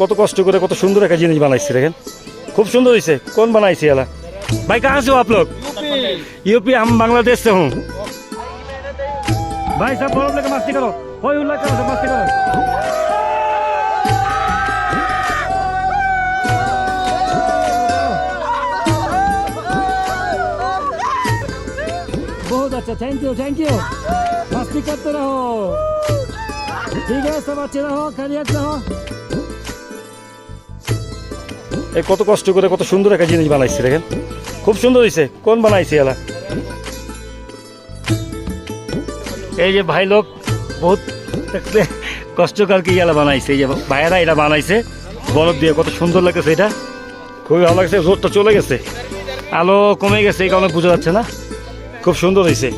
কত কষ্ট করে কত সুন্দর একটা জিনিস বানাইছে দেখেন। খুব সুন্দর হয়েছে কোন বানাইছে এলা? ভাই কাহ আছো আপলোক? ইউপি। আম বাংলাদেশ সে হুম ভাই সব বড় লোক মাস্তি করো। হই উল্লাস করো মাস্তি করো। বহুত আচ্ছা থ্যাংক ইউ থ্যাংক ইউ মাস্তি করতে রাখো এ কত কষ্ট করে কত সুন্দর একটা জিনিস বানাইছে, দেখেন। খুব সুন্দর হয়েছে কোন বানাইছে এলা? এই যে ভাই লোক, বহুত কষ্টকারকে এলা বানাইছে, এই যে ভাইয়েরা এটা বানাইছে। বরফ দিয়ে কত সুন্দর লাগছে এটা। খুবই ভালো লাগছে রোদটা চলে গেছে। আলো কমে গেছে, এই কারণে বোঝা যাচ্ছে না। খুব সুন্দর হয়েছে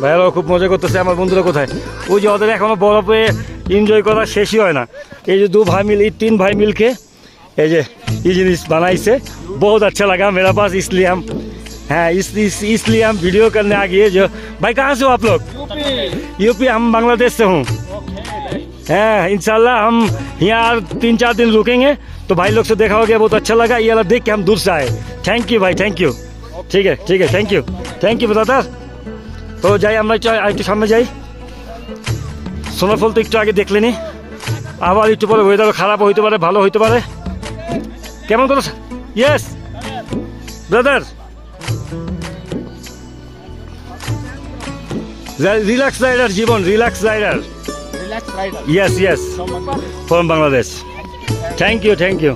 ভাইয়েরাও খুব মজা করতেছে আমার বন্ধুরা কোথায় ওই যে ওদের এখনো বরফে এনজয় করা শেষই হয় না এই যে দু ভাই মিল এই তিন ভাই মিলকে ये जे ये जिनिस बनाई से बहुत अच्छा लगा मेरा पास इसलिए हम हाँ इस, इस इसलिए हम वीडियो करने आ गए जो भाई कहाँ से हो आप लोग यूपी हम बांग्लादेश से हूँ हाँ इंशाल्लाह हम यहाँ तीन चार दिन रुकेंगे तो भाई लोग से देखा हो गया बहुत अच्छा लगा ये वाला देख के हम दूर से आए थैंक यू भाई थैंक यू ठीक है ठीक है thank you thank you brother তো যাই আমরা একটু একটু সামনে যাই। সোনাফল তো একটু আগে দেখলেনি। আবার একটু পরে ওয়েদার খারাপ হইতে পারে ভালো হইতে পারে। কেমন কথা? Yes brother relax rider Jibon relax rider yes yes from Bangladesh thank you thank you